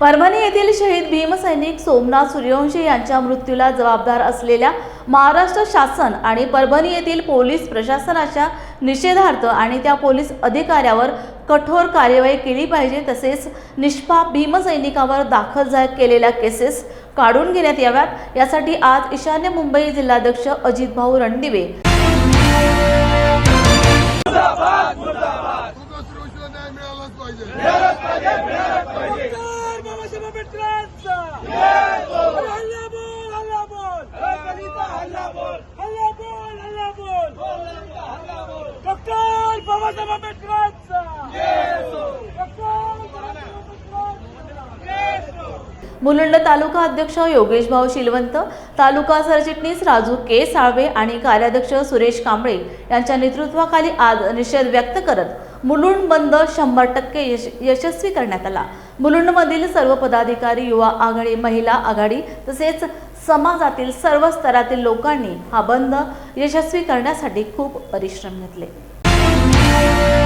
परभणी येथील शहीद भीमसैनिक सोमनाथ सूर्यवंशी यांच्या मृत्यूला जबाबदार असलेल्या महाराष्ट्र शासन आणि परभणी येथील पोलीस प्रशासनाच्या निषेधार्थ आणि त्या पोलीस अधिकाऱ्यावर कठोर कार्यवाही केली पाहिजे तसेच निष्पाप भीमसैनिकावर दाखल केलेल्या केसेस काढून घेण्यात याव्यात. यासाठी आज ईशान्य मुंबई जिल्हाध्यक्ष अजित भाऊ रणदिवे. पाहिजे. बाबासाहेब आंबेडकरांचा. डॉक्टर मुलुंड तालुका अध्यक्ष योगेश भाऊ शिलवंत तालुका सरचिटणीस राजू के साळवे आणि कार्याध्यक्ष सुरेश कांबळे यांच्या नेतृत्वाखाली आज निषेध व्यक्त करत मुलुंड बंद शंभर टक्के यश यशस्वी करण्यात आला. मुलुंडमधील सर्व पदाधिकारी युवा आघाडी महिला आघाडी तसेच समाजातील सर्व स्तरातील लोकांनी हा बंद यशस्वी करण्यासाठी खूप परिश्रम घेतले. Thank you.